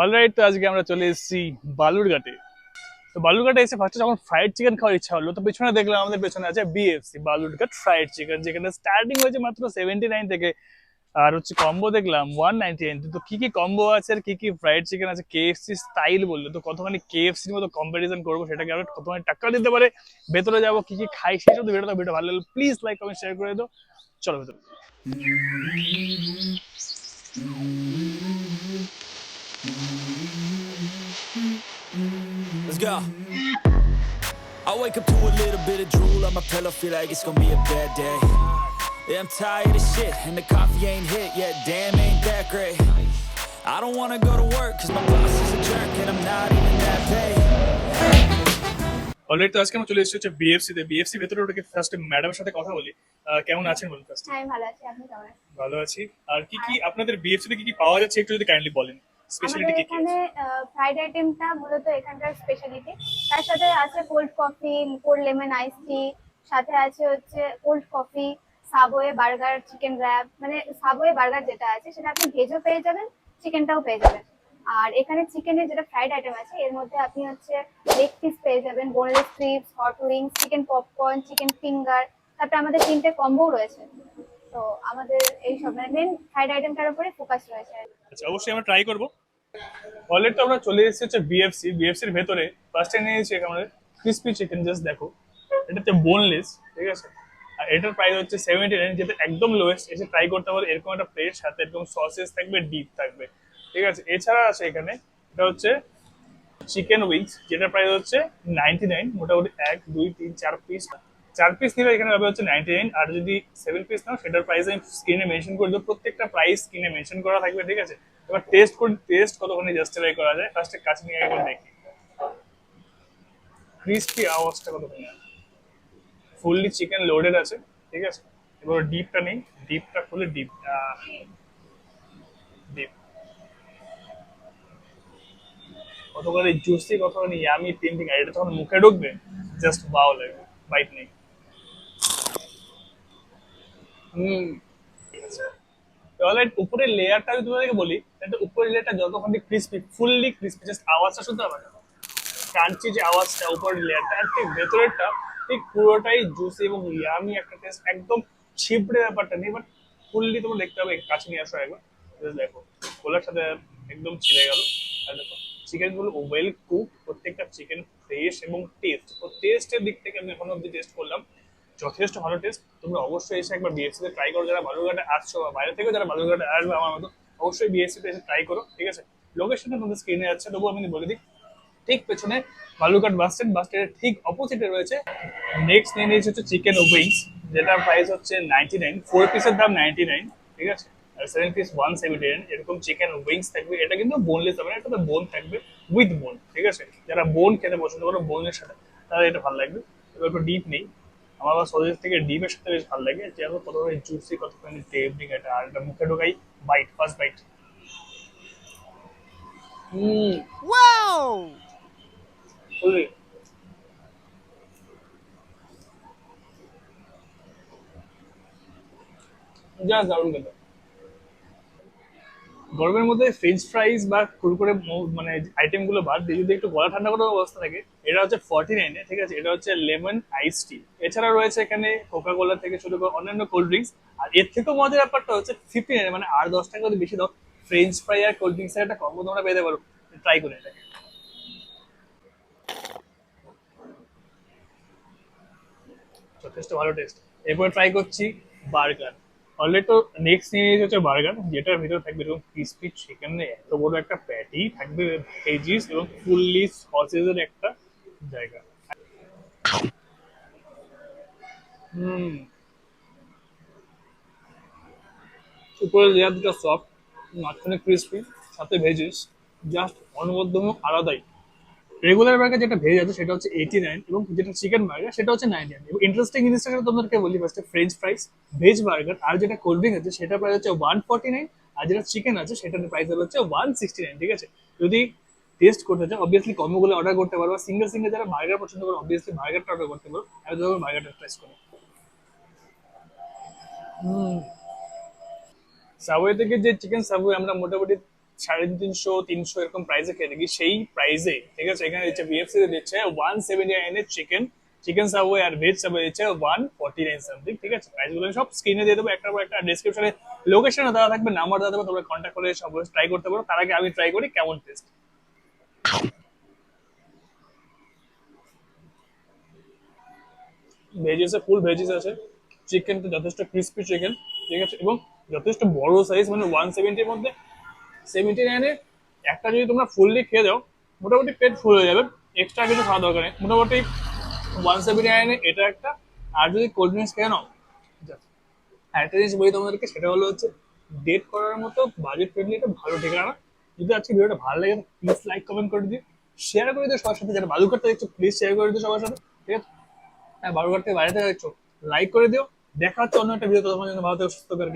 Alright তো আজকে আমরা চলে এসেছি বালুরঘাটে। তো বালুরঘাটে এসে ফার্স্টে যখন ফ্রাইড চিকেন খাওয়ার ইচ্ছা হলো, তো পেছনে দেখলাম আমাদের পেছনে আছে বিএফসি বালুরঘাট ফ্রাইড চিকেন যেখানে স্টার্টিং হয়েছে মাত্র সেভেন্টি নাইন থেকে। আর হচ্ছে কম্বো দেখলাম ওয়ান নাইনটি নাইন তো কি কি কম্বো আছে আর কি কি ফ্রাইড চিকেন আছে? কেএফসি স্টাইল বলল, তো কতখানি কেএফসির মতো কম্পারিজন করব সেটাকে আমরা কতখানি টাক্কা দিতে পারে? ভেতরে যাব, কি কি খাই সেই সব ভিডিওটা ভিডিও ভালো লাগল। প্লিজ লাইক কমেন্ট শেয়ার করে দাও। চলো ভেতরে। Let's go. I wake up to a little bit of drool on my pillow, feel like it's gonna be a bad day. Yeah, I'm tired of shit, and the coffee ain't hit yet, damn, ain't that great. I don't wanna go to work, cause my boss is a jerk, and I'm not even that paid. Already তো আজকে আমরা চলে এসেছি হচ্ছে BFC তে BFC ভেতরে ওটাকে first ম্যাডামের সাথে কথা বলি আহ, কেমন আছেন বলুন ফার্স্ট হ্যাঁ আমি ভালো আছি আপনি কেমন আছেন ভালো আছি আর কি কি আপনাদের বিএফসি তে কি কি পাওয়া যাচ্ছে একটু যদি কাইন্ডলি বলেন স্পেশালিটি কি এখানে ফ্রাইড আইটেমটা মূলত এখানকার স্পেশালিটি তার সাথে আছে cold coffee cold lemon ice tea সাথে আছে হচ্ছে cold coffee subway burger chicken wrap মানে সাবওয়ে বার্গার যেটা আছে সেটা আপনি ভেজও পেয়ে যাবেন চিকেনটাও পেয়ে যাবেন। আর এখানে চিকেনের যেটা ফ্রাইড আইটেম আছে এর মধ্যে আপনি হচ্ছে লেগ পিস পেয়ে যাবেন boneless strips hot wings chicken popcorn chicken finger তারপরে আমাদের তিনটে কম্বোও রয়েছে। তো আমাদের এই সব মানে মেন ফ্রাইড আইটেমটার উপরে ফোকাস রয়েছে। আচ্ছা অবশ্যই আমরা ট্রাই করব। অলরেডি তো আমরা চলে এসেছি হচ্ছে বিএফসি বিএফসির ভেতরে। ফার্স্টে নিয়েছি আমাদের ক্রিসপি চিকেন জাস্ট দেখো। এটা হচ্ছে বোনলেস ঠিক আছে? আর এটার প্রাইস হচ্ছে সেভেন্টি নাইন যেটা একদম লোয়েস্ট এসে ট্রাই করতে পারো। এরকম একটা প্লেট সাথে, এরকম সসেস থাকবে ডিপ থাকবে। ঠিক আছে? এছাড়া আছে এখানে, এটা হচ্ছে চিকেন উইংস যেটার প্রাইস হচ্ছে নাইনটি নাইন মোটামুটি এক, দুই, তিন, চার পিস চার পিস নিলে এখানে হবে হচ্ছে নাইনটি নাইন আর যদি সেভেন পিস নাও, সেটার প্রাইস আমি স্ক্রিনে মেনশন করে দেবো। প্রত্যেকটা প্রাইস স্ক্রিনে মেনশন করা থাকবে, ঠিক আছে? এবার টেস্ট করে টেস্ট কতখানি জাস্টিফাই করা যায়? ফার্স্টে কাছে নিয়ে একবার দেখি। ক্রিস্পি আওয়াজটা কতখানি ফুললি চিকেন লোডেড আছে, ঠিক আছে? এবার ডিপটা নেই। ডিপটা খুলে ডিপ ডিপ কতখানি জুসি কতখানি ইয়ামি পেন্টিং আর এটা যখন মুখে ঢুকবে? জাস্ট বাও লাগবে বাইট নেই। হুম। তাহলে উপরের লেয়ারটা যদি তোমাদেরকে বলি তাহলে উপরের লেয়ারটা যতখানি ক্রিস্পি ফুললি ক্রিস্পি জাস্ট আওয়াজটা শুনতে হবে ক্রাঞ্চি যে আওয়াজটা উপরের লেয়ারটা আর ঠিক ভেতরেরটা, ঠিক পুরোটাই জুসি এবং ইয়ামি একটা টেস্ট একদম ছিপড়ে ব্যাপারটা নেই বাট ফুললি তোমার দেখতে হবে কাছে নিয়ে আসো একবার। দেখো কোলার সাথে একদম ছিঁড়ে গেল। দেখো চিকেনগুলো ওয়েল কুক প্রত্যেকটা চিকেন ফ্রেশ এবং টেস্ট তো টেস্টের দিক থেকে আমি এখন অব্দি টেস্ট করলাম। যথেষ্ট ভালো টেস্ট তোমরা অবশ্যই এসে একবার বিএসসি তে ট্রাই করো, যারা বালুরঘাটে আসছো বা বাইরে থেকে যারা বালুরঘাটে আসবে আমার মতো, অবশ্যই বিএসসি তে এসে ট্রাই করো, ঠিক আছে? লোকেশনটা তোমাদের স্ক্রিনে যাচ্ছে তবুও আমি বলে দিই, ঠিক পেছনে বালুরঘাট বাস স্ট্যান্ড বাস স্ট্যান্ডের ঠিক অপোজিটে রয়েছে। নেক্সট নিয়ে নিয়েছে হচ্ছে চিকেন উইংস যেটার প্রাইস হচ্ছে নাইনটি নাইন ফোর পিসের দাম নাইনটি নাইন ঠিক আছে? আর seven piece one seventy nine এরকম চিকেন উইংস থাকবে। এটা কিন্তু বোনলেস হবে না এটাতে বোন থাকবে উইথ বোন ঠিক আছে? যারা বোন খেতে পছন্দ করো বোনের সাথে, তাদের এটা ভালো লাগবে। এবার একটু ডিপ নেই। আমার আবার সজের থেকে ডিমের সাথে বেশ ভালো লাগে। যে এখন কতখানি জুসি কতখানি টেবলিং এটা আর এটা মুখে ঢোকাই। বাইট ফার্স্ট বাইট হুম! বুঝলি? জাস্ট দারুণ খেতে। গরমের মধ্যে ফ্রেঞ্চ ফ্রাইজ বা কুরকুরে মানে আইটেমগুলো বাদ দিয়ে যদি একটু গলা ঠান্ডা করার অবস্থা থাকে, এটা হচ্ছে ফর্টি নাইনে ঠিক আছে? এটা হচ্ছে লেমন আইস টি এছাড়া রয়েছে এখানে কোকা কোলা থেকে শুরু করে অন্যান্য কোল্ড ড্রিঙ্কস আর এর থেকেও মজার ব্যাপারটা হচ্ছে ফিফটি নাইনে মানে আর দশ টাকা যদি বেশি দাও ফ্রেঞ্চ ফ্রাই আর কোল্ড ড্রিঙ্কস এর একটা কম্বো তোমরা পেতে পারো ট্রাই করে এটাকে যথেষ্ট ভালো টেস্ট এরপরে ট্রাই করছি বার্গার অলরেডি তো নেক্সট নিয়ে হচ্ছে বার্গার যেটার ভিতরে থাকবে এরকম ক্রিসপি চিকেন এত বড় একটা প্যাটি থাকবে ভেজিস এবং ফুললি সসেজের একটা জায়গা। হুম। উপরে লেয়ার দুটো সফট মাঝখানে ক্রিসপি সাথে ভেজিস জাস্ট অনবদ্য আলাদাই। রেগুলার বার্গার যেটা ভেজ আছে সেটা হচ্ছে এইটি নাইন এবং যেটা চিকেন বার্গার সেটা হচ্ছে নাইনটি নাইন এবং ইন্টারেস্টিং জিনিসটা যেটা তোমাদেরকে বলি ফার্স্টে ফ্রেঞ্চ ফ্রাইস ভেজ বার্গার আর যেটা কোল্ড ড্রিঙ্ক আছে সেটা প্রাইস হচ্ছে ওয়ান ফর্টি নাইন আর যেটা চিকেন আছে সেটার প্রাইস হচ্ছে ওয়ান সিক্সটি নাইন ঠিক আছে? যদি টেস্ট করতে চাও অবভিয়াসলি কম্বোগুলো অর্ডার করতে পারো সিঙ্গেল সিঙ্গেল যারা বার্গার পছন্দ করো অবভিয়াসলি বার্গারটা অর্ডার করতে পারো আমি তো বার্গারটা ট্রাই করি। সাবওয়ে থেকে যে চিকেন সাবওয়ে আমরা মোটামুটি সাড়ে তিনশো তিনশো এরকম প্রাইসে খেয়ে থাকি সেই প্রাইসে ঠিক আছে? এখানে দিচ্ছে বিএফসি দিচ্ছে ওয়ান সেভেন্টি নাইনের চিকেন চিকেন সাবওয়ে আর ভেজ সাবওয়ে দিচ্ছে ওয়ান ফর্টি নাইন সামথিং ঠিক আছে? প্রাইসগুলো সব স্ক্রিনে দিয়ে দেবো একটা পর একটা ডিসক্রিপশনে লোকেশনে দেওয়া থাকবে নাম্বার দেওয়া থাকবে, তোমরা কন্ট্যাক্ট করে সব ট্রাই করতে পারো। তার আগে আমি ট্রাই করি, কেমন টেস্ট ভেজিস ফুল ভেজিস আছে। চিকেনটা যথেষ্ট ক্রিস্পি চিকেন ঠিক আছে? এবং যথেষ্ট বড় সাইজ মানে ওয়ান সেভেন্টির মধ্যে সেভেন্টি নাইনে একটা যদি তোমরা ফুললি খেয়ে দাও, মোটামুটি পেট ফুল হয়ে যাবে। এক্সট্রা কিছু খাওয়া দরকার নেই। মোটামুটি ওয়ান সেভেন্টি নাইনে এটা একটা। আর যদি কোল্ড ড্রিঙ্কস খেয়ে নাও, একটা জিনিস বলি তোমাদেরকে, সেটা হলো হচ্ছে ডেট করার মতো বাজেট ফ্রেন্ডলি একটা ভালো ঠিকানা যদি আজকে ভিডিওটা ভালো লাগে প্লিজ লাইক কমেন্ট করে দিও। শেয়ার করে দিও সবার সাথে। যারা বালুঘাটটা দেখছ প্লিজ শেয়ার করে দিও সবার সাথে। ঠিক আছে? হ্যাঁ বালুঘাট থেকে বাইরে থেকে দেখছ লাইক করে দিও। দেখা হচ্ছে অন্য একটা ভিডিও তোমার জন্য ভালো থেকে, সুস্থ করে